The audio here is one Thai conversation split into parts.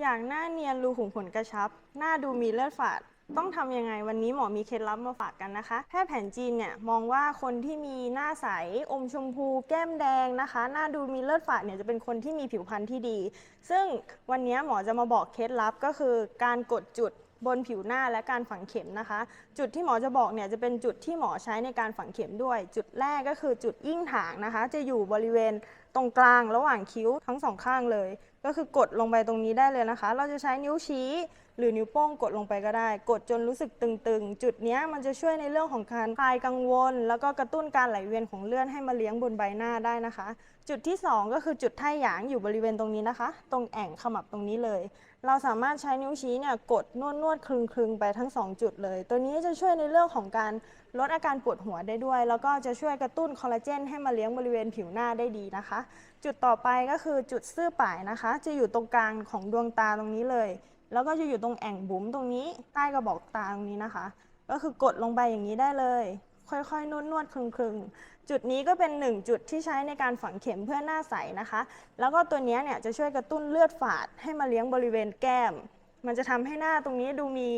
อย่างหน้าเนียนรูขุมขนกระชับ หน้าดูมีเลือดฝาด ต้องทำยังไงวันนี้หมอมีเคล็ดลับมาฝากกันนะคะ แพทย์แผนจีนเนี่ยมองว่าคนที่มีหน้าใส อมชมพู แก้มแดงนะคะ หน้าดูมีเลือดฝาดเนี่ยจะเป็นคนที่มีผิวพรรณที่ดี ซึ่งวันนี้หมอจะมาบอกเคล็ดลับก็คือการกดจุด บนผิวหน้าและการฝังเข็มนะคะ จุดที่หมอจะบอกเนี่ยจะเป็นจุดที่หมอใช้ในการฝังเข็มด้วย จุดแรกก็คือจุดยิ่งถางนะคะ จะอยู่บริเวณตรงกลางระหว่างคิ้วทั้งสองข้างเลย ก็คือกดลงไปตรงนี้ได้เลยนะคะ เราจะใช้นิ้วชี้ หรือนิ้วโป้งกดลงไปก็ได้ กดจนรู้สึกตึงๆ จุดนี้มันจะช่วยในเรื่องของการคลายกังวล แล้วก็กระตุ้นการไหลเวียนของเลือดให้มาเลี้ยงบนใบหน้าได้นะคะ จุดที่ 2 ก็คือจุดไท่หยางอยู่บริเวณตรงนี้นะคะ ตรงแอ่งขมับตรงนี้เลย เราสามารถใช้นิ้วชี้เนี่ยกดนวดนวดคลึงคลึงไปทั้ง 2 จุดเลย ตัวนี้จะช่วยในเรื่องของการลดอาการปวดหัวได้ด้วย แล้วก็จะช่วยกระตุ้นคอลลาเจนให้มาเลี้ยงบริเวณผิวหน้าได้ดีนะคะ จุดต่อไปก็คือจุดซื่อป่ายนะคะ จะอยู่ตรงกลางของดวงตาตรงนี้เลย แล้วก็จะอยู่ตรงแอ่งบุ๋มตรงนี้ใต้กระบอกตาตรงนี้นะคะ ก็คือกดลงไปอย่างนี้ได้เลย ค่อยๆนวดนวดคลึงคลึงๆ จุดนี้ก็เป็นหนึ่งจุดที่ใช้ในการฝังเข็มเพื่อหน้าใสนะคะ แล้วก็ตัวนี้เนี่ยจะช่วยกระตุ้นเลือดฝาดให้มาเลี้ยงบริเวณแก้ม มันจะทำให้หน้าตรงนี้ดูมี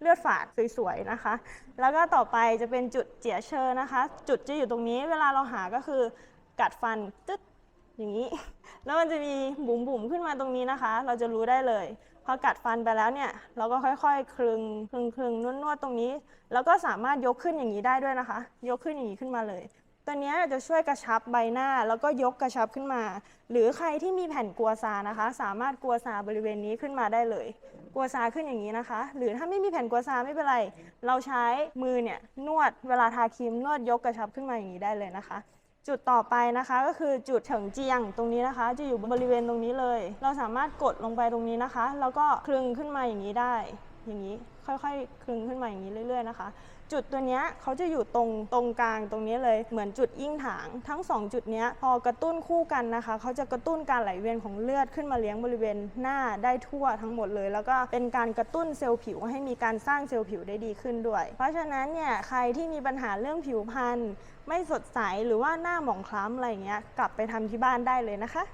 เลือดฝาดสวยๆนะคะ แล้วก็ต่อไปจะเป็นจุดเจียเชอนะคะ จุดจะอยู่ตรงนี้เวลาเราหาก็คือกัดฟันตึ๊ดอย่างนี้ แล้วมันจะมีบุ๋มบุ๋มๆขึ้นมาตรงนี้นะคะ เราจะรู้ได้เลย พอกัดฟันไปแล้วเนี่ย เราก็ค่อยๆ คลึงคลึงคลึงนวดนวดๆตรงนี้ แล้วก็สามารถยกขึ้นอย่างนี้ได้ด้วยนะคะ ยกขึ้นอย่างนี้ขึ้นมาเลย ตัวนี้จะช่วยกระชับใบหน้า แล้วก็ยกกระชับขึ้นมา หรือใครที่มีแผ่นกัวซานะคะ สามารถกัวซาบริเวณนี้ขึ้นมาได้เลย กัวซาขึ้นอย่างนี้นะคะ หรือถ้าไม่มีแผ่นกัวซาไม่เป็นไร เราใช้มือเนี่ยนวดเวลาทาครีมนวดยกกระชับขึ้นมาอย่างนี้ได้เลยนะคะ จุดต่อไปนะคะก็คือจุดเฉิงเจียงตรงนี้นะคะ จะอยู่บริเวณตรงนี้เลย เราสามารถกดลงไปตรงนี้นะคะ แล้วก็คลึงขึ้นมาอย่างนี้ได้ อย่างนี้ค่อยๆ คลึงขึ้นมาอย่างนี้เรื่อย ๆนะคะ จุดตัวเนี้ยเขาจะอยู่ตรงตรงกลางตรงนี้เลยเหมือนจุดยิ่งถาง ทั้งสองจุดเนี้ยพอกระตุ้นคู่กันนะคะเขาจะกระตุ้นการไหลเวียนของเลือดขึ้นมาเลี้ยงบริเวณหน้าได้ทั่วทั้งหมดเลย แล้วก็เป็นการกระตุ้นเซลล์ผิวให้มีการสร้างเซลล์ผิวได้ดีขึ้นด้วย เพราะฉะนั้นเนี่ยใครที่มีปัญหาเรื่องผิวพรรณไม่สดใสหรือว่าหน้าหมองคล้ำอะไรเงี้ยกลับไปทำที่บ้านได้เลยนะคะ